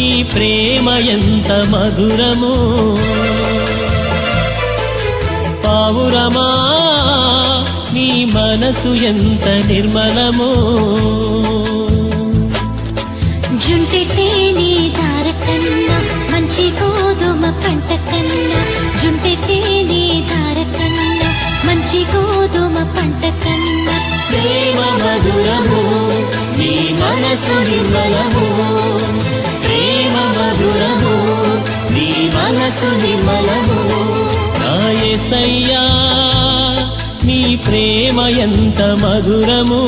నీ ప్రేమ ఎంత మధురము. పావురమా నీ మనసు ఎంత నిర్మలము. జుంటి తేనె దార కన్నా మంచి గోధుమ పంట కన్నా జుంటి తేనె దార కన్నా మంచి గోధుమ పంట కన్నా ప్రేమ మధురము నీ మనసు నిర్మలము. మనసు నిర్మలము నా యేసయ్యా నీ ప్రేమ ఎంత మధురము.